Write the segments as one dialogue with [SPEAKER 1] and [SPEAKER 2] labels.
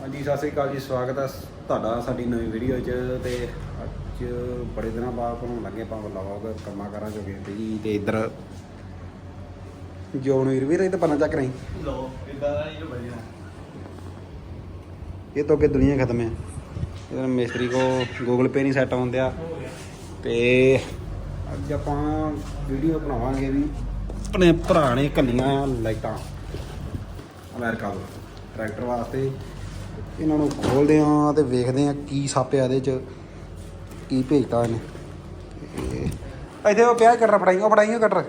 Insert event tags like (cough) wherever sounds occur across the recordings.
[SPEAKER 1] ਹਾਂਜੀ ਸਤਿ ਸ੍ਰੀ ਅਕਾਲ ਜੀ ਸਵਾਗਤ ਹੈ ਤੁਹਾਡਾ ਸਾਡੀ ਨਵੀਂ ਵੀਡੀਓ 'ਚ ਤੇ ਅੱਜ ਬੜੇ ਦਿਨਾਂ ਬਾਅਦ ਬਣਾਉਣ ਲੱਗੇ ਆਪਾਂ ਵਲੌਗ ਕੰਮਾਂ ਕਾਰਾਂ ਚੋਂ ਗਏ ਤੇ ਜੀ ਤੇ ਇੱਧਰ ਜੋਨ ਵੀਰ ਵੀਰ ਇਹ ਤਾਂ ਪੰਨਾ ਚੱਕ ਰਹੀ।
[SPEAKER 2] ਲੋ ਇਦਾਂ ਦਾ ਹੀ ਵਧੀਆ।
[SPEAKER 1] ਇਹ ਤੋਂ ਅੱਗੇ ਦੁਨੀਆ ਖਤਮ ਹੈ ਇਹਦਾ ਮਿਸਤਰੀ ਕੋ ਗੂਗਲ ਪੇ ਨਹੀਂ ਸੈੱਟ ਹੁੰਦਿਆ ਤੇ ਅੱਜ ਆਪਾਂ ਵੀਡੀਓ ਬਣਾਵਾਂਗੇ ਵੀ ਆਪਣੇ ਭਰਾ ਨੇ ਕੱਲੀਆਂ ਲਾਈਟਾਂ। ਅਮਰੀਕਾ ਤੋਂ। ਟਰੈਕਟਰ ਵਾਸਤੇ। ਇਹਨਾਂ ਨੂੰ ਖੋਲਦੇ ਆ ਤੇ ਵੇਖਦੇ ਆ ਕੀ ਛਾਪਿਆ ਇਹਦੇ ਚ ਕੀ ਭੇਜਤਾ ਇਹਨੇ। ਇੱਥੇ ਉਹ ਪਿਆ ਕਟਰ ਫੜਾਈ ਉਹ ਫੜਾਈ ਉਹ ਕਟਰ।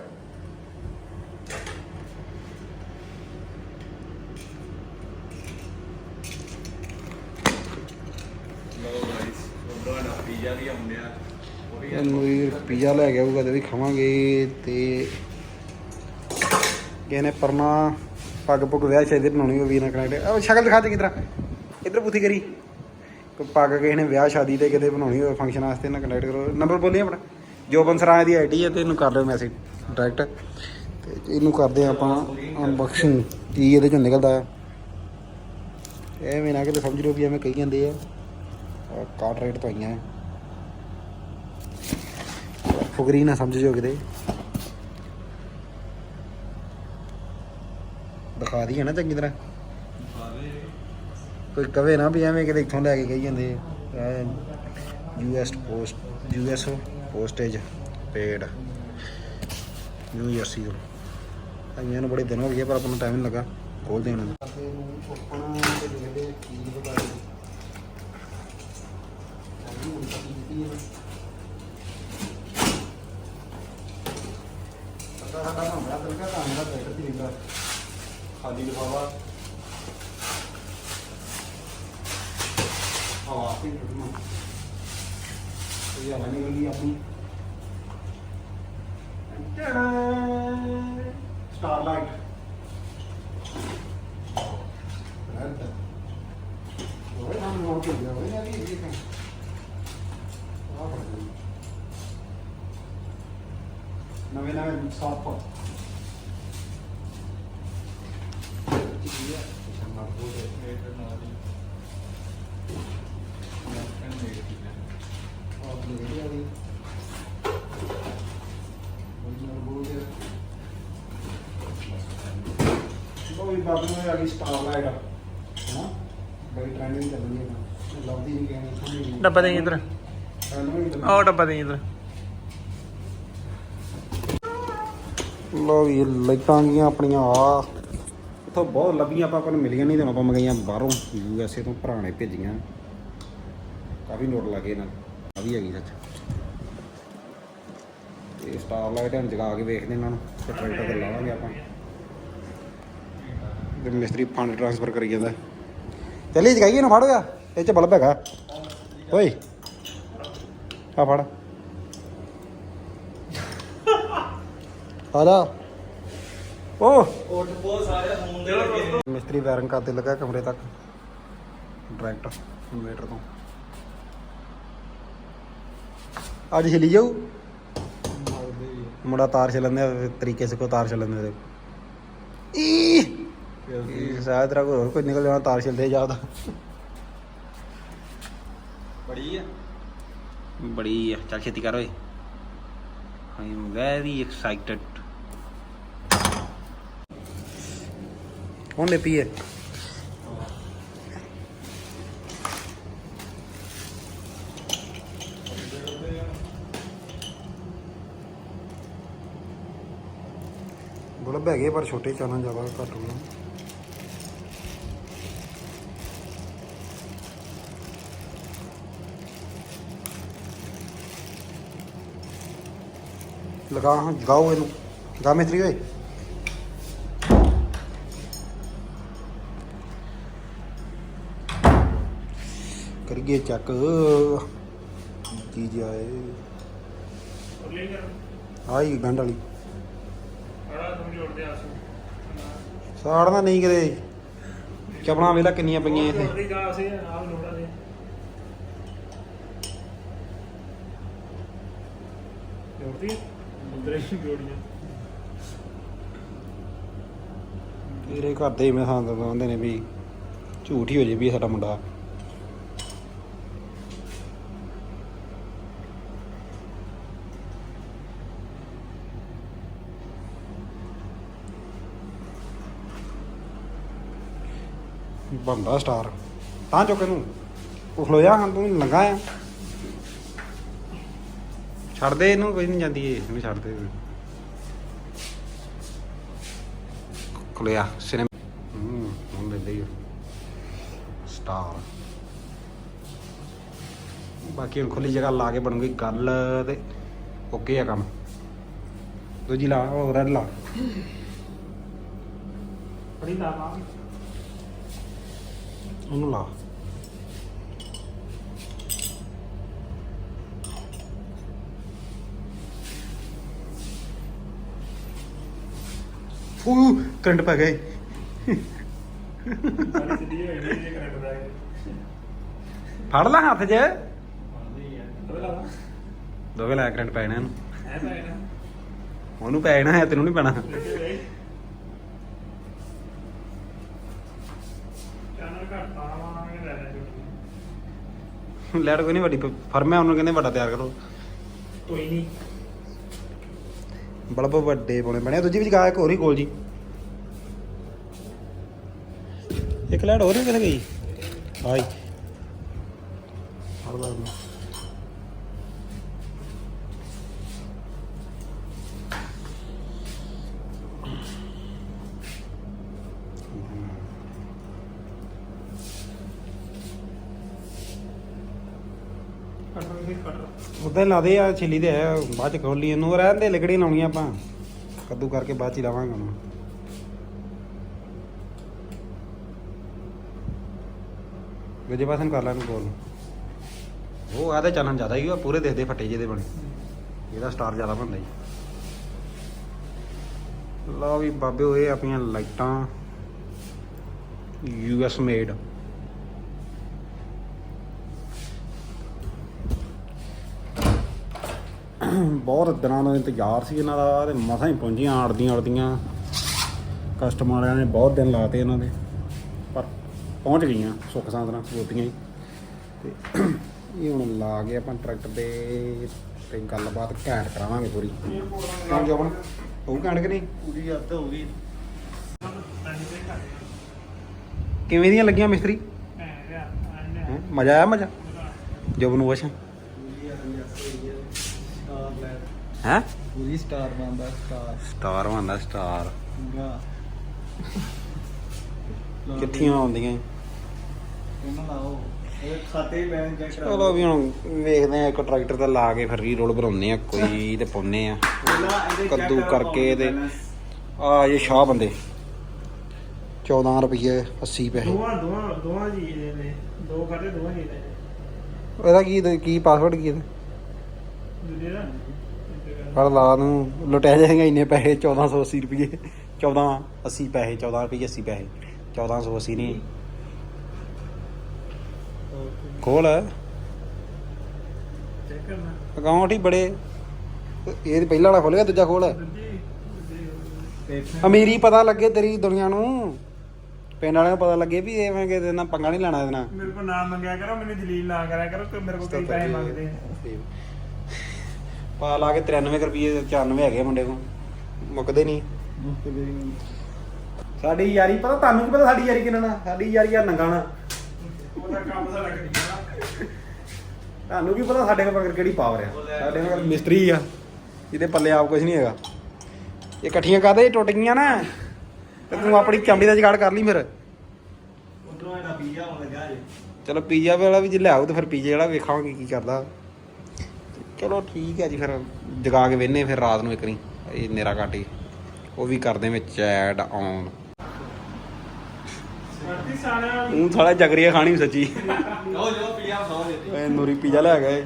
[SPEAKER 2] ਲੋ ਗਾਇਸ ਉਦੋਂ ਨਾ ਪੀਜ਼ਾ ਵੀ ਆਉਂਦੇ ਆ ਉਹ
[SPEAKER 1] ਇਹਨੂੰ ਵੀ ਲੈ ਖਾਵਾਂਗੇ ਤੇ ਕਿਸੇ ਨੇ ਪਰਨਾ ਪੱਗ ਪੁੱਗ ਵਿਆਹ ਸ਼ਾਦੀ ਬਣਾਉਣੀ ਹੋਵੇ ਵੀਰ ਨਾਲ ਕਨੈਕਟ ਉਹ ਸ਼ਕਲ ਦਿਖਾ ਦੇ ਕਿਧਰ ਇੱਧਰ ਪੁੱਥੀ ਕਰੀ। ਪੱਗ ਕਿਸੇ ਨੇ ਵਿਆਹ ਸ਼ਾਦੀ ਤੇ ਕਿਤੇ ਬਣਾਉਣੀ ਹੋਵੇ ਫੰਕਸ਼ਨ ਵਾਸਤੇ ਨਾ ਕਨੈਕਟ ਕਰੋ। ਨੰਬਰ ਬੋਲੀ ਆਪਣਾ। ਜੋ ਬੰਸਰਾ ਦੀ ਆਈਡੀ ਹੈ ਤੇ ਇਹਨੂੰ ਕਰ ਲਿਓ ਮੈਸੇਜ ਡਾਇਰੈਕਟ ਤੇ ਇਹਨੂੰ ਕਰਦੇ ਹਾਂ ਆਪਾਂ ਅਨਬਾਕਸਿੰਗ ਕੀ ਇਹਦੇ ਚੋਂ ਨਿਕਲਦਾ ਹੈ ਐਵੇਂ ਨਾ ਕਿਤੇ ਸਮਝ ਲਓ ਵੀ ਐਵੇਂ ਕਹੀ ਜਾਂਦੇ ਆ। ਆਹ ਕਾਰਡ ਰੇਟ ਤੋਂ ਆਈਆਂ ਹੈ ਫੁਗਰੀ ਨਾ ਸਮਝ ਜੋ ਕਿਤੇ। ਦਿਖਾ ਦਈਏ ਨਾ ਚੰਗੀ ਤਰ੍ਹਾਂ। ਕੋਈ ਕਵੇ ਨਾ ਵੀ ਐਵੇਂ ਕਿਤੇ ਇੱਥੋਂ ਲੈ ਕੇ ਗਈ ਜਾਂਦੇ U S post U S postage paid New Jersey ਤੋਂ ਆਈਆਂ ਨੂੰ ਬੜੇ ਦਿਨ ਹੋ ਗਏ ਪਰ ਆਪਾਂ ਨੂੰ ਟਾਈਮ ਨਹੀਂ ਲੱਗਾ। ਖੋਲ ਦੇਣਾ ਸਾਡਾ ਸਾਡਾ ਹੁੰਦਾ ਦਿਲ ਕਾ ਕੰਮ ਦਾ ਬੈਠ ਖਾਲੀ ਲਿਫਾਵਾ ਤੇ ਟੁੱਟਣਾ ਇਹ ਹਵਾ ਨਿਕਲ ਗਈ ਆਪਣੀ। ਸਟਾਰ ਲਾਈਟ ਰਹਿਤਾ ਉਹ ਨਾਮ ਨੋਟ ਹੋ ਗਿਆ ਉਹ ਆ ਗਈ ਇਹ ਤਾਂ ਨਵੇਂ ਨਵੇਂ ਸੌਫਟ ਕੋਈ ਬਾਬੂ ਨੇ ਅਗੀ ਸਟਾਰ ਲਾਈਟ ਹਾਂ ਬੜੀ ਟ੍ਰੈਂਡਿੰਗ ਚੱਲ ਰਹੀ ਹੈ ਲੱਭਦੀ ਨਹੀਂ ਕਹਿਣੀ ਸਮਝ ਨਹੀਂ।
[SPEAKER 3] ਡੱਬਾ ਦੇ ਇਧਰ। ਆਹ ਡੱਬਾ ਦੇ ਇਧਰ।
[SPEAKER 1] ਲੋ ਵੀ ਲਾਈਟਾਂ ਆ ਗਈਆਂ ਆਪਣੀਆਂ ਆ ਇੱਥੋਂ ਬਹੁਤ ਲੱਭੀਆਂ ਆਪਾਂ ਆਪਾਂ ਨੂੰ ਮਿਲੀਆਂ ਨਹੀਂ ਤੇ ਆਪਾਂ ਮੰਗਾਈਆਂ ਬਾਹਰੋਂ। ਯੂ ਐਸ ਏ ਤੋਂ ਭਰਾ ਨੇ ਭੇਜੀਆਂ। ਕਾਫੀ ਨੋਟ ਲੱਗੇ ਇਹਨਾਂ ਆ ਵੀ ਹੈਗੀ ਸੱਚ। ਤੇ ਸਟਾਰ ਲਾਈਟ ਹੁਣ ਜਗਾ ਕੇ ਵੇਖਦੇ ਇਹਨਾਂ ਨੂੰ। ਤੇ ਟਰੈਕਟਰ ਤੇ ਲਾਵਾਂਗੇ ਆਪਾਂ। ਤੇ ਮਿਸਤਰੀ ਫੰਡ ਟ੍ਰਾਂਸਫਰ ਕਰੀ ਜਾਂਦਾ। ਚੱਲੀ ਜਗਾਈਏ ਨਾ ਫੜ ਗਿਆ ਇਹ ਚ ਬਲਬ ਹੈਗਾ। ਓਏ, ਆ ਫੜ। ਆ ਓ।
[SPEAKER 2] ਉੱਠ ਬਹੁਤ ਸਾਰੇ ਫੋਨ ਦੇ ਲੱਗੇ
[SPEAKER 1] ਮਿਸਤਰੀ ਵਾਇਰਿੰਗ ਕਰਦੇ ਲੱਗਾ ਕਮਰੇ ਤੱਕ। ਡਾਇਰੈਕਟ ਇਨਵੇਟਰ ਤੋਂ। ਅੱਜ ਹਿਲੀ ਜਾਊ। ਮੁੰਡਾ ਤਾਰ ਚੱਲਣ ਤਰੀਕੇ ਸੇ ਕੋ ਤਾਰ ਚੱਲਣ ਦੇ ਸ਼ਾਇਦ ਤੇਰਾ ਕੋਈ ਹੋਰ ਕੋਈ ਨਿਕਲ ਜਾਣਾ ਤਾਰ ਚੱਲਦੇ ਜਾਦਾ
[SPEAKER 2] ਬੜੀ ਆ।
[SPEAKER 1] ਬੜੀ ਆ। ਚੱਲ ਛੇਤੀ ਕਰ ਓਏ। ਆਈ ਐਮ ਵੈਰੀ ਐਕਸਾਈਟਡ ਕੌਣ ਲੈ ਪੀਏ ਬੁਲਬ ਹੈਗੇ ਪਰ ਛੋਟੇ ਚਾਨਣ ਜ਼ਿਆਦਾ ਘੱਟ ਹੋਣਾ ਲਗਾ, ਹਾਂ, ਜਗਾਓ ਇਹਨੂੰ। ਗਾ ਮਿਸਤਰੀ ਓਏ। ਕਰੀਏ ਚੱਕ। ਕੀ ਜਾਏ ਆਈ ਗੰਢ ਵਾਲੀ। ਸਾੜਨਾ ਨਹੀਂ ਕਿਤੇ। ਚਪਣਾ ਵੇਲਾ ਕਿੰਨੀਆਂ ਪਈਆਂ ਇੱਥੇ। ਤੇਰੇ ਘਰ ਦੇ ਮੈਂ ਹਾਂ ਕਹਿੰਦੇ ਨੇ ਵੀ ਝੂਠ ਹੀ ਹੋ ਜੇ ਵੀ ਸਾਡਾ ਮੁੰਡਾ। ਬੰਦਾ ਸਟਾਰ। ਤਾਂ ਚੁੱਕ ਇਹਨੂੰ। ਉਹ ਖਲੋਇਆ ਹਾਂ ਤੂੰ ਲੰਗਾ ਆ। ਛੱਡ ਦੇ ਇਹਨੂੰ ਕੋਈ ਨਹੀਂ ਜਾਂਦੀ ਇਹ ਇਹਨੂੰ ਛੱਡ ਦੇ ਖਲੋਇਆ ਸਿਨੇ ਹੂੰ ਹੁਣ ਲੈ ਲਈ ਸਟਾਰ ਬਾਕੀ ਹੁਣ ਖੁੱਲੀ ਜਗ੍ਹਾ ਲਾ ਕੇ ਬਣੂਗੀ ਗੱਲ ਤੇ ਓਕੇ ਆ ਕੰਮ। ਦੂਜੀ ਲਾ ਉਹ ਰੈਡ ਲਾ।
[SPEAKER 3] ਬੜੀ ਲਾਵਾ
[SPEAKER 1] ਉਹਨੂੰ ਲਾ। ਫੂ ਕਰੰਟ ਪੈ ਗਏ
[SPEAKER 3] ਸਾਡੀ ਸਿੱਧੀ ਹੋਈ ਨਹੀਂ ਜੇ ਕਰੰਟ ਦਾ
[SPEAKER 1] ਫੜ ਲੈ ਹੱਥ 'ਚ।
[SPEAKER 3] ਆਉਂਦੀ ਹੈ ਤਵੇ ਲਾਵਾ
[SPEAKER 1] ਦੋਵੇਂ ਲੈ ਕਰੰਟ ਪੈਣਾ ਇਹਨੂੰ।
[SPEAKER 3] ਐ
[SPEAKER 1] ਉਹਨੂੰ ਪੈ ਜਾਣਾ ਹੈ ਤੈਨੂੰ ਨਹੀਂ ਪੈਣਾ।
[SPEAKER 3] ਦੇਖੇ ਵੇ ਚੈਨਲ ਘੱਟ ਆਵਾਂਗੇ ਲੈ ਲੈ ਜੋ
[SPEAKER 1] ਲੈਟ ਕੋਈ ਨਹੀਂ ਵੱਡੀ ਫਰਮਿਆ ਉਹਨੂੰ ਕਹਿੰਦੇ ਵੱਡਾ ਤਿਆਰ ਕਰੋ।
[SPEAKER 3] ਕੋਈ ਨਹੀਂ
[SPEAKER 1] ਬਲਬ ਵੱਡੇ ਪਾਉਣੇ ਪੈਣੇ ਦੂਜੀ ਵਿੱਚ ਗਾਇਕ ਹੋਰ ਹੀ ਕੋਲ ਜੀ। ਇੱਕ ਲੈਟ ਹੋਰ ਨਹੀਂ ਕਿੱਥੇ ਗਈ। ਹਾਈ ਫੜ ਲਾ ਉਹਨੂੰ।
[SPEAKER 3] ਕੱਟ।
[SPEAKER 1] ਉਦਾਂ ਹੀ ਲਾ ਦੇ ਆ, ਛਿੱਲੀ ਦੇ ਆ, ਬਾਅਦ ਚ ਖੋਲੀ ਇਹਨੂੰ ਰਹਿਣ ਦੇ, ਲਿਕੜੀ ਲਾਉਣੀ ਆਪਾਂ। ਕੱਦੂ ਕਰਕੇ ਬਾਅਦ ਚ ਹੀ ਲਾਵਾਂਗੇ ਉਹਨੂੰ। ਦੂਜੇ ਪਾਸੇ ਨੂੰ ਕਰ ਲੈ ਇਹਨੂੰ ਕੋਲ। ਉਹ ਆ ਤੇ ਚੱਲਣ ਜ਼ਿਆਦਾ ਹੀ ਆ, ਪੂਰੇ ਦੇਖਦੇ ਫੱਟੇ ਜਿਹੇ ਦੇ ਬਣੇ। ਇਹਦਾ ਸਟਾਰ ਜ਼ਿਆਦਾ ਬਣਦਾ ਜੀ। ਲਓ ਵੀ ਬਾਬੇ ਹੋਏ ਆਪਣੀਆਂ ਲਾਈਟਾਂ। ਯੂ ਮੇਡ (clears throat) ਬਹੁਤ ਦਿਨਾਂ ਦਾ ਇੰਤਜ਼ਾਰ ਸੀ ਇਹਨਾਂ ਦਾ ਤੇ ਮਸਾਂ ਹੀ ਪਹੁੰਚੀਆਂ ਆੜਦੀਆਂ ਆੜਦੀਆਂ ਕਸਟਮਰ ਵਾਲਿਆਂ ਨੇ ਬਹੁਤ ਦਿਨ ਲਾਤੇ ਇਹਨਾਂ ਦੇ ਪਰ ਪਹੁੰਚ ਗਈਆਂ ਸੁੱਖ ਸਾਂਦ ਨਾਲ ਸਬੂਤੀਆਂ ਹੀ। ਤੇ ਇਹ ਹੁਣ ਲਾ ਕੇ ਆਪਾਂ ਟਰੈਕਟਰ ਦੇ ਤੇ ਗੱਲਬਾਤ ਘੈਂਟ ਕਰਾਵਾਂਗੇ ਪੂਰੀ। ਕਿਉਂ ਜਵਨ ਉਹ ਘੈਂਟ ਕਿ ਨਹੀਂ?
[SPEAKER 2] ਪੂਰੀ ਹੱਦ ਹੋ ਗਈ।
[SPEAKER 1] ਕਿਵੇਂ ਦੀਆਂ ਲੱਗੀਆਂ ਮਿਸਤਰੀ? ਹੈਂ? ਮਜ਼ਾ ਆਇਆ ਮਜ਼ਾ? ਜਬ ਨੂੰ ਵਸ਼ਾ
[SPEAKER 2] ਸਟਾਰ ਲੈ
[SPEAKER 1] ਹੈ?
[SPEAKER 2] ਪੂਰੀ ਸਟਾਰ ਬੰਦਾ ਸਟਾਰ।
[SPEAKER 1] ਸਟਾਰ ਬਣਦਾ ਸਟਾਰ।
[SPEAKER 2] ਪੂਰਾ
[SPEAKER 1] ਕਿੱਥੀਆਂ ਆਉਂਦੀਆਂ
[SPEAKER 2] ਇਹਨਾਂ ਲਾਓ। ਇਹ ਖਾਤੇ ਬੈਂਕ ਚੈੱਕ ਕਰਾ
[SPEAKER 1] ਚਲੋ ਵੀ ਹੁਣ ਵੇਖਦੇ ਆ ਇੱਕ ਟਰੈਕਟਰ ਤੇ ਲਾ ਕੇ ਫਿਰ ਆ ਕੋਈ ਤੇ ਪਾਉਂਦੇ ਆ। ਕੱਦੂ ਕਰਕੇ ਤੇ ਆ ਇਹ ਸ਼ਾਹ ਬੰਦੇ। 14 ਰੁਪਏ 80 ਪੈਸੇ।
[SPEAKER 3] ਦੋਵਾਂ ਦੋਵਾਂ ਦੋਵਾਂ ਜੀ ਦੇ ਨੇ ਦੋ ਖਾਤੇ ਦੋਵਾਂ ਜੀ ਦੇ
[SPEAKER 1] ਇਹਦਾ ਕੀ ਕੀ ਪਾਸਵਰਡ ਕੀ ਇਹਦਾ?
[SPEAKER 3] ਦੂਜੇ ਦਾ
[SPEAKER 1] ਪਰ ਲਾ ਨੂੰ ਲੁਟਿਆ ਜਾਏਗਾ ਇੰਨੇ ਪੈਸੇ 1480 ਰੁਪਏ 14 80 ਪੈਸੇ 14 ਰੁਪਏ 80 ਪੈਸੇ। 1480 ਨਹੀਂ ਖੋਲ
[SPEAKER 3] ਚੈੱਕ ਕਰਨਾ
[SPEAKER 1] ਅਕਾਊਂਟ ਹੀ ਬੜੇ। ਇਹ ਪਹਿਲਾਂ ਵਾਲਾ ਖੋਲੇਗਾ ਦੂਜਾ ਖੋਲ।
[SPEAKER 3] ਦੂਜੀ ਦੂਜੀ
[SPEAKER 1] ਅਮੀਰੀ ਪਤਾ ਲੱਗੇ ਤੇਰੀ ਦੁਨੀਆ ਨੂੰ। ਪਿੰਡ ਵਾਲਿਆਂ ਨੂੰ ਪਤਾ ਲੱਗੇ ਵੀ ਐਵੇਂ ਕਿ ਇਹਦੇ ਨਾਲ ਪੰਗਾ ਨਹੀਂ ਲੈਣਾ ਇਹਦੇ ਨਾਲ।
[SPEAKER 3] ਮੇਰੇ ਕੋਲ ਨਾਮ ਮੰਗਿਆ ਕਰੋ ਮੈਨੂੰ ਦਲੀਲ ਨਾ ਕਰਿਆ ਕਰੋ ਕਿ ਮੇਰੇ ਕੋਲ ਕਈ ਪੈਸੇ ਮੰਗਦੇ ਆ।
[SPEAKER 1] ਪਾ ਲਾ ਕੇ 93 ਕੁ ਰੁਪਏ 94 ਹੈਗੇ ਮੁੰਡੇ ਕੋਲ। ਮੁੱਕਦੇ ਨਹੀਂ। ਸਾਡੀ ਯਾਰੀ ਪਤਾ ਤੁਹਾਨੂੰ ਕੀ ਪਤਾ ਸਾਡੀ ਯਾਰੀ ਕਿੰਨਾ ਨਾ ਸਾਡੀ ਯਾਰੀ ਆ ਨੰਗਾਣਾ।
[SPEAKER 3] ਉਹਦਾ ਕੰਮ ਸਾਡਾ ਕਰੀਦਾ
[SPEAKER 1] ਤੁਹਾਨੂੰ ਕੀ ਪਤਾ ਸਾਡੇ ਕੋਲ ਕਿਹੜੀ ਪਾਵਰ ਆ? ਸਾਡੇ ਕੋਲ ਮਿਸਤਰੀ ਆ। ਜਿਹਦੇ ਪੱਲੇ ਆਪ ਕੁਝ ਨਹੀਂ ਹੈਗਾ। ਇਹ ਇਕੱਠੀਆਂ ਕਾਦੇ ਟੁੱਟ ਗਈਆਂ ਨਾ। ਤੇ ਤੂੰ ਆਪਣੀ ਚਮੜੀ ਦਾ ਜੁਗਾੜ ਕਰ ਲਈ ਫਿਰ।
[SPEAKER 2] ਉਧਰੋਂ ਇਹਦਾ ਪੀਜ਼ਾ ਹੋਣ ਲੱਗਾ ਜੇ
[SPEAKER 1] ਚਲੋ ਪੀਜ਼ਾ ਵਾਲਾ ਵੀ ਜੇ ਲਿਆਓ ਤੇ ਫਿਰ ਪੀਜ਼ੇ ਵਾਲਾ ਵੇਖਾਂਗੇ ਕੀ ਕਰਦਾ। ਚਲੋ ਠੀਕ ਹੈ ਜੀ ਫਿਰ ਜਗਾ ਕੇ ਵੇਨੇ ਫਿਰ ਰਾਤ ਨੂੰ ਇੱਕ ਨਹੀਂ ਇਹ ਨੇਰਾ ਕਾਟੀ ਉਹ ਵੀ ਕਰਦੇ ਵਿੱਚ ਐਡ ਆਨ। ਉਹ ਸਾਲਾ ਜਗਰੀਆ ਖਾਣੀ ਸੱਚੀ।
[SPEAKER 2] ਲਓ ਜੋ ਪੀਜ਼ਾ ਖਾਓ ਦੇ
[SPEAKER 1] ਏ ਨੂਰੀ ਪੀਜ਼ਾ ਲੈ ਗਏ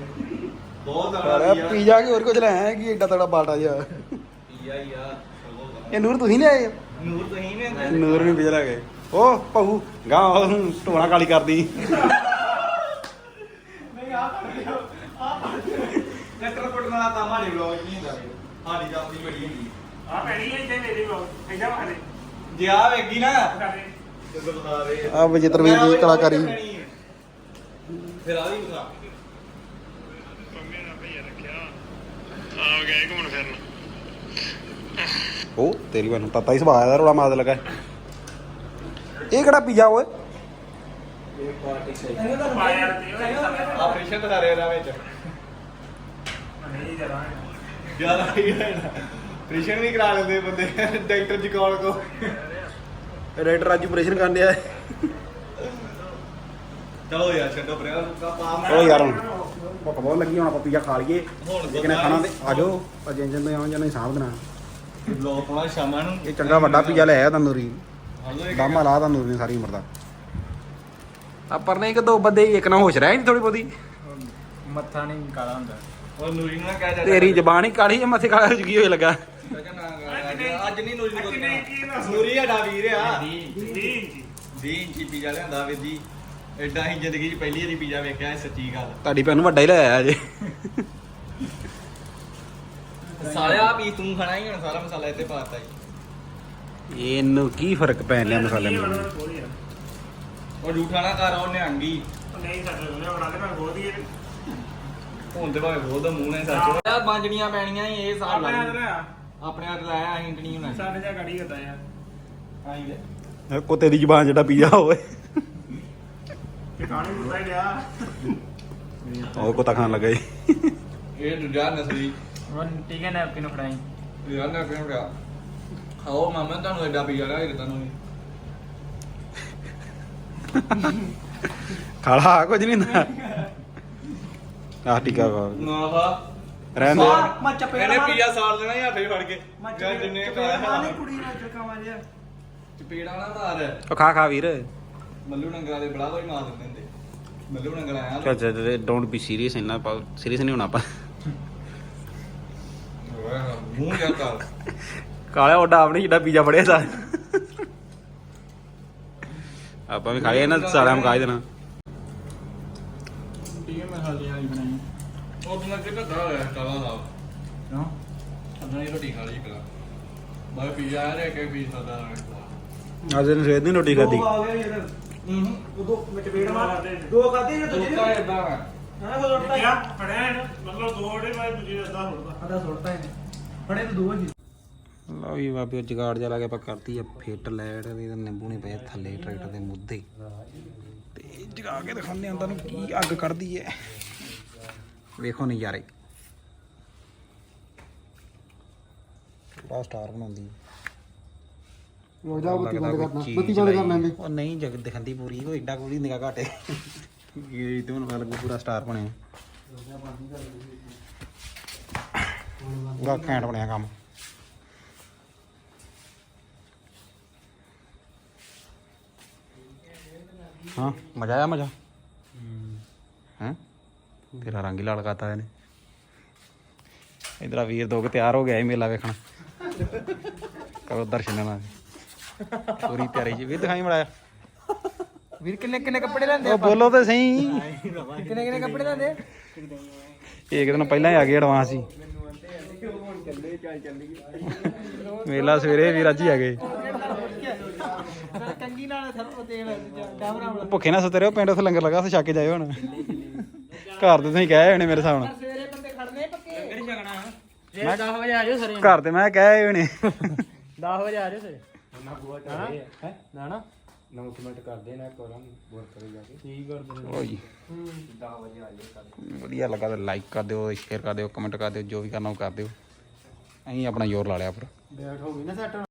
[SPEAKER 2] ਬਹੁਤ ਤਗੜਾ
[SPEAKER 1] ਪੀਜ਼ਾ। ਕੀ ਹੋਰ ਕੁਝ ਲੈ ਆਇਆ ਕੀ ਏਡਾ ਤੜਾ ਬਾਟਾ ਜਿਹਾ?
[SPEAKER 2] ਪੀਜ਼ਾ ਚਲੋ
[SPEAKER 1] ਇਹ ਨੂਰ ਤੁਸੀਂ ਲਿਆਏ
[SPEAKER 2] ਨੂਰ ਤੁਸੀਂ ਨੇ
[SPEAKER 1] ਨੂਰ ਨੇ ਪੀਜ਼ਾ ਲੈ ਗਏ ਓ ਪਹੂ ਗਾਂ ਉਹਨੂੰ ਢੋਣਾ ਕਾਲੀ ਕਰਦੀ।
[SPEAKER 2] ਕੱਟਰ ਕੁੱਟਣ ਵਾਲਾ ਤਾਂ ਮਾੜੀ ਬਲੌਗ ਨਹੀਂ ਹੁੰਦਾ। ਸਾਡੀ ਤਾਂ ਆਪਣੀ ਬੜੀ ਹੁੰਦੀ।
[SPEAKER 3] ਆ ਪੈਣੀ ਹੈ ਇੱਥੇ ਮੇਰੇ ਕੋਲ ਇਹਦਾ ਵਾਲੇ।
[SPEAKER 2] ਜੇ ਆ ਵੇਗੀ ਨਾ
[SPEAKER 3] ਕਰੇ
[SPEAKER 2] ਜਦੋਂ ਬਣਾ ਰਹੇ
[SPEAKER 1] ਆ ਵਿਜਿਤਰ ਵੀਰ ਦੀ ਕਲਾਕਾਰੀ
[SPEAKER 2] ਫਿਰ ਆ ਵੀ ਬਣਾ
[SPEAKER 3] ਮੰਮੀ ਨੇ ਭਈਆ ਰੱਖਿਆ ਆ ਗਏ ਘੁੰਮਣ ਫਿਰਨ
[SPEAKER 1] ਉਹ ਤੇਰੀ ਮੈਨੂੰ ਤਤਾ ਹੀ ਸੁਭਾਅ ਦਾ ਰੋਲਾ ਮਾਰ ਲੱਗਾ। ਇਹ ਕਿਹੜਾ ਪੀਜ਼ਾ ਓਏ?
[SPEAKER 2] ਇਹ ਪਾਰਟੀ ਸਹੀ
[SPEAKER 3] ਤੇ ਨਹੀਂ
[SPEAKER 2] ਆਪਰੇਸ਼ਨ ਤਾਂ ਸਾਰੇ ਇਹਦਾ ਵਿੱਚ।
[SPEAKER 3] ਜਰਾ
[SPEAKER 2] ਜ਼ਿਆਦਾ ਹੀ। ਹੈ ਨਾ। ਆਪਰੇਸ਼ਨ ਵੀ ਕਰਾ ਲੈਂਦੇ ਬੰਦੇ ਡਾਕਟਰ ਜੀ ਕੋਲ ਕੋ।
[SPEAKER 1] ਰਾਈਟਰ ਅੱਜ ਆਪਰੇਸ਼ਨ ਕਰਨ ਡਿਆ।
[SPEAKER 2] ਚਲੋ ਯਾਰ ਛੱਡੋ ਪਰੇ ਕਾ ਪਾਮ
[SPEAKER 1] ਉਹ ਯਾਰ ਹੁਣ ਭੁੱਖ ਬਹੁਤ ਲੱਗੀ ਹੁਣ ਆਪਾਂ ਪੀਜ਼ਾ ਖਾ ਲਈਏ।
[SPEAKER 2] ਹੁਣ
[SPEAKER 1] ਜੇ ਕਿਨੇ ਖਾਣਾ ਤੇ ਆ ਜਾਓ ਅੱਜ ਇੰਜਨ ਤੇ ਆਉਂ ਜਾਂ ਨਹੀਂ ਸਾਂਭ ਦੇਣਾ।
[SPEAKER 2] ਬਲੌਗ ਪਾਉਣਾ ਸ਼ਾਮਾਂ ਨੂੰ।
[SPEAKER 1] ਇਹ ਚੰਗਾ ਵੱਡਾ ਪੀਜ਼ਾ ਲੈ ਆਇਆ ਤੰਦੂਰੀ। ਦਾਮਾ ਲਾ ਤੰਦੂਰੀ ਨੇ ਸਾਰੀ ਉਮਰ ਦਾ। ਆ ਪਰ ਨਹੀਂ ਕਿ ਦੋ ਬੰਦੇ ਇੱਕ ਨਾ ਹੋਸ਼ ਰਹਿ ਨਹੀਂ ਥੋੜੀ ਬਹੁਤੀ।
[SPEAKER 3] ਮੱਥਾ ਨਹੀਂ ਕਾਲਾ ਹੁੰਦਾ।
[SPEAKER 2] ਉਹ ਨੂਰੀ ਨੂੰ ਨਾ ਕਹਿ ਜਾ
[SPEAKER 1] ਤੇਰੀ ਜ਼ਬਾਨ ਹੀ ਕਾਲੀ ਹੈ ਮੱਥੇ ਕਾਲਾ ਜੁਗੀ ਹੋਏ ਲੱਗਾ।
[SPEAKER 2] ਅੱਜ ਨਹੀਂ ਨੂਰੀ ਨੂੰ
[SPEAKER 3] ਅੱਜ ਕੀ
[SPEAKER 2] ਨੂਰੀ ਸਾਡਾ ਵੀਰ ਆ।
[SPEAKER 3] 20 ਇੰਚੀ
[SPEAKER 2] 20 ਇੰਚੀ ਪੀਜ਼ਾ ਲਿਆਂਦਾ ਵੀਰ ਜੀ। ਐਡਾ ਹੀ ਜ਼ਿੰਦਗੀ 'ਚ ਪਹਿਲੀ ਵਾਰੀ ਪੀਜ਼ਾ ਵੇਖਿਆ ਇਹ ਸੱਚੀ ਗੱਲ।
[SPEAKER 1] ਤੁਹਾਡੀ ਭੈਣ ਨੂੰ ਵੱਡਾ ਹੀ ਲੈ ਆਇਆ ਜੇ
[SPEAKER 2] ਸਾਲਿਆ ਵੀ ਤੂੰ ਖਾਣਾ ਹੀ ਹੁਣ ਸਾਰਾ ਮਸਾਲਾ ਇੱਥੇ ਪਾਤਾ ਜੀ।
[SPEAKER 1] ਇਹਨੂੰ ਕੀ ਫ਼ਰਕ ਪੈਣ ਲਿਆ ਮਸਾਲੇ
[SPEAKER 3] ਕੀ
[SPEAKER 1] ਨੂੰ।
[SPEAKER 2] ਉਹ ਜੂਠਾ ਨਾ ਕਰ ਉਹ ਨਿਹੰਗੀ।
[SPEAKER 3] ਉਹ ਨਹੀਂ ਸਾਡੇ ਉਹਨੇ ਬਣਾ ਦੇ ਮੈਂ ਗੋਦੀ
[SPEAKER 2] ਹੁਣ ਤੇ ਭਾਵੇਂ ਬਹੁਤ ਮੂੰਹ ਨੇ ਸੱਚ ਯਾਰ ਬਾਂਜਣੀਆਂ ਪੈਣੀਆਂ ਹੀ ਇਹ ਸਾਲ
[SPEAKER 3] ਆਪਣੇ
[SPEAKER 2] ਲਾਈ। ਆਪਣੇ ਹੱਥ ਲਾਇਆ ਅਸੀਂ ਟਣੀ ਹੁਣ
[SPEAKER 3] ਸਾਡੇ ਜਾ ਗੜੀ ਕਰਦਾ ਯਾਰ।
[SPEAKER 2] ਆਈ ਦੇ।
[SPEAKER 1] ਕੁੱਤੇ ਦੀ ਜ਼ਬਾਨ ਜਿਹੜਾ ਪੀਜ਼ਾ ਹੋਵੇ।
[SPEAKER 3] ਕਿ ਕਾਣੀ ਮੁੱਦਾ ਹੀ ਲਿਆ
[SPEAKER 1] ਉਹ ਕੁੱਤਾ ਖਾਣ ਲੱਗਾ ਜੀ।
[SPEAKER 2] ਇਹ ਦੂਜਾ ਨਸਲੀ।
[SPEAKER 3] ਹੁਣ ਠੀਕ ਹੈ ਨੈਪਕਿਨ ਫੜਾਈ।
[SPEAKER 2] ਯਾਰ ਨਾ ਕਿਉਂ ਗਿਆ ਖਾਓ ਮਾਮਾ ਤੁਹਾਨੂੰ ਐਡਾ ਪੀਜ਼ਾ ਲਿਆ ਕੇ ਤੁਹਾਨੂੰ ਵੀ
[SPEAKER 1] ਖਾਲਾ ਕੁਝ ਨਹੀਂ ਹੁੰਦਾ। ਆਹ ਟਿਕਾ ਖਾ
[SPEAKER 2] ਨਾ ਖਾ।
[SPEAKER 1] ਰਹਿਣ ਦੇ।
[SPEAKER 4] ਮੈਂ ਚਪੇੜ
[SPEAKER 2] ਇਹਨੇ
[SPEAKER 4] ਮਾਰ
[SPEAKER 2] ਪੀਜ਼ਾ ਸਾਲ ਦੇਣਾ ਜਾਂ ਫੇਰ ਫੜ ਕੇ।
[SPEAKER 4] ਮੈਂ
[SPEAKER 2] ਜਾਂ ਜਿੰਨੇ
[SPEAKER 4] ਚਪੇੜ
[SPEAKER 2] ਖਾਇਆ
[SPEAKER 4] ਮਾਰ ਲਈ ਕੁੜੀ ਨਾਲ ਚੁੱਕਾ ਮਾਰਿਆ।
[SPEAKER 2] ਚਪੇੜਾ ਨਾ ਮਾਰ
[SPEAKER 1] ਉਹ ਖਾ ਖਾ ਵੀਰ।
[SPEAKER 2] ਮੱਲੂ ਨੰਗਲਾ ਦੇ ਬੜਾ ਕੋਈ ਮਾਰ ਦਿੰਦੇ ਹੁੰਦੇ। ਮੱਲੂ ਨੰਗਲਾ ਆਇਆ
[SPEAKER 1] ਚੱਲ ਚੱਲ ਡੋਂਟ ਬੀ ਸੀਰੀਅਸ ਇੰਨਾ ਸੀਰੀਅਸ ਨਹੀਂ ਹੋਣਾ ਆਪਾਂ।
[SPEAKER 2] ਮੂੰਹ ਜਾ ਕਰ।
[SPEAKER 1] ਕਾਲਿਆ ਉਹਦਾ ਆਪਣੀ ਜਿਹੜਾ ਪੀਜ਼ਾ ਫੜਿਆ ਦਾ ਆਪਾਂ ਵੀ ਖਾਏ ਨਾ ਸਾਰਿਆਂ ਨੂੰ ਖਾ ਹੀ ਦੇਣਾ
[SPEAKER 3] ਠੀਕ ਹੈ ਮੈਂ ਹਾਲੀ ਵਾਲੀ ਬਣਾਈ
[SPEAKER 2] ਉਹ ਤੁਮਨੇ ਕਿੱਥੇ ਖਾ ਲਿਆ ਕਾਲਾ ਸਾਹਿਬ
[SPEAKER 3] ਕਿਉਂ?
[SPEAKER 2] ਅੰਦਰ ਹੀ ਰੋਟੀ ਖਾ ਲਈ ਕਲਾ ਮੈਂ ਪੀਜ਼ਾ ਆ ਰਿਹਾ ਕਿ ਪੀਜ਼ਾ ਦਾ
[SPEAKER 1] ਅੱਜ ਦਿਨ ਸਵੇਰ ਦੀ ਰੋਟੀ ਖਾਦੀ
[SPEAKER 4] ਦੋ ਆ ਗਏ ਯਾਰ
[SPEAKER 2] ਹੂੰ
[SPEAKER 4] ਉਦੋਂ ਮੈਂ ਚਪੇੜ ਮਾਰ। ਦੋ ਖਾਦੇ ਜੇ। ਦੂਜੇ
[SPEAKER 2] ਇਦਾਂ। ਹੈ
[SPEAKER 4] ਹਾਂ ਕੋ ਲੁੱਟਦਾ
[SPEAKER 3] ਕਿਆ ਫੜਿਆ ਹੈ ਨਾ ਮਤਲਬ ਦੋ ਓੜੇ ਬਾਅਦ ਦੂਜੇ ਦਾ ਅੱਧਾ ਹੋਣਾ
[SPEAKER 4] ਆਦਾ ਸੁੱਟਦਾ ਹੈ ਫੜੇ ਤਾਂ ਦੋ ਜੀ।
[SPEAKER 1] ਲਓ ਵੀ ਬਾਬੇ ਉਹ ਜਗਾੜ ਜਾ ਲਾ ਕੇ ਆਪਾਂ ਕਰਤੀ ਆ ਫਿੱਟ ਲੈਟ ਵੀ ਨਿੰਬੂ ਨਹੀਂ ਪਏ ਥੱਲੇ ਟਰੈਕਟਰ ਦੇ ਮੁੱਦੇ। ਤੇ ਜਗਾ ਕੇ ਦਿਖਾਉਂਦੇ ਆਂ ਤੁਹਾਨੂੰ ਕੀ ਅੱਗ ਕੱਢਦੀ ਐ ਵੇਖੋ ਨਜ਼ਾਰੇ। ਬੜਾ ਸਟਾਰ ਬਣਾਉਂਦੀ
[SPEAKER 5] ਲੋ ਜਾ ਬੱਤੀ
[SPEAKER 1] ਲੱਗਦਾ
[SPEAKER 5] ਬੰਦ
[SPEAKER 1] ਕੋਈ
[SPEAKER 5] ਕਰਨਾ
[SPEAKER 1] ਚੀਜ਼
[SPEAKER 5] ਬੱਤੀ ਬੰਦ ਕਰ
[SPEAKER 1] ਚਲਾਈ।
[SPEAKER 5] ਲੈਂਦੇ
[SPEAKER 1] ਉਹ ਨਹੀਂ ਜਗ ਦਿਖਾਂਦੀ ਪੂਰੀ ਉਹ ਐਡਾ ਕੋਈ ਨਿਗਾਹ ਘਾਟੇ। ਇਹ ਤੇ ਮੈਨੂੰ ਲੱਗੂ ਪੂਰਾ ਸਟਾਰ ਬਣਿਆ। ਗਾ ਘੈਂਟ ਬਣਿਆ ਕੰਮ। ਹਾਂ ਮਜ਼ਾ ਆਇਆ ਮਜ਼ਾ? ਹਾਂ? ਤੇਰਾ ਰੰਗ ਹੀ ਲਾਲ ਕਰਤਾ ਇਹਨੇ। ਇਧਰ ਵੀਰ ਦੋ ਕੇ ਤਿਆਰ ਹੋ ਗਿਆ ਇਹ ਮੇਲਾ ਵੇਖਣ। ਕਰੋ ਦਰਸ਼ਨ ਨਾਲ ਪੂਰੀ ਤਿਆਰੀ ਜੀ। ਵੀ ਦਿਖਾਈ ਮੜਾਇਆ
[SPEAKER 4] ਵੀਰ ਕਿੰਨੇ ਕਿੰਨੇ ਕੱਪੜੇ ਲੈਂਦੇ
[SPEAKER 1] ਉਹ ਬੋਲੋ ਤੇ ਸਹੀ।
[SPEAKER 4] ਕਿੰਨੇ ਕਿੰਨੇ ਕੱਪੜੇ ਲੈਂਦੇ?
[SPEAKER 1] ਇੱਕ ਦਿਨ ਪਹਿਲਾਂ ਹੀ ਆ ਗਏ ਐਡਵਾਂਸ ਹੀ। ਮੇਲਾ ਸਵੇਰੇ ਵੀ ਅੱਜ ਹੀ ਆ ਗਏ।
[SPEAKER 4] ਕੰਗੀ ਨਾਲ ਸਰਪ ਤੇਲ ਵਾਲਾ।
[SPEAKER 1] ਭੁੱਖੇ ਨਾ ਸੁਤੇ ਰਹੋ ਪਿੰਡ ਉੱਥੇ ਲੰਗਰ ਲੱਗਾ ਉੱਥੇ ਛੱਕ ਕੇ ਜਾਇਓ ਹੁਣ। ਘਰ ਦੇ ਤੁਸੀਂ ਕਹਿ ਹੋਣੇ ਮੇਰੇ ਹਿਸਾਬ ਨਾਲ।
[SPEAKER 4] ਸਵੇਰੇ ਬੰਦੇ ਖੜਨੇ ਪੱਕੇ। ਕਿਹੜੀ ਜਗਣਾ ਜੇ
[SPEAKER 1] ਮੈਂ-
[SPEAKER 4] 10 ਵਜੇ ਆ ਜਾਓ ਸਰੇ
[SPEAKER 1] ਘਰ ਤੇ ਮੈਂ ਕਹਿ ਹੋਣੇ।
[SPEAKER 4] 10 ਵਜੇ ਆ ਜਾਓ ਸਰੇ ਨਾ ਬੂਆ ਚੱਲੇ ਹੈ? ਨਾ ਨਾ। ਅਨਾਉਂਸਮੈਂਟ ਕਰਦੇ ਨਾ ਕੋਰਾਂ ਬੋਲ ਕਰੇ ਜਾ ਕੇ। ਕੀ ਕਰਦੇ
[SPEAKER 1] ਓ ਜੀ।
[SPEAKER 4] 10 ਵਜੇ ਆ ਜਾਓ
[SPEAKER 1] ਵਧੀਆ ਲੱਗਾ ਤਾਂ ਲਾਈਕ ਕਰ ਦਿਓ ਸ਼ੇਅਰ ਕਰ ਦਿਓ ਕਮੈਂਟ ਕਰ ਦਿਓ ਜੋ ਵੀ ਕਰਨਾ ਉਹ ਕਰ ਦਿਓ। ਅਸੀਂ ਆਪਣਾ ਜ਼ੋਰ ਲਾ ਲਿਆ ਪਰ
[SPEAKER 4] ਬੈਠ ਹੋ ਗਈ ਨਾ ਸੈਟ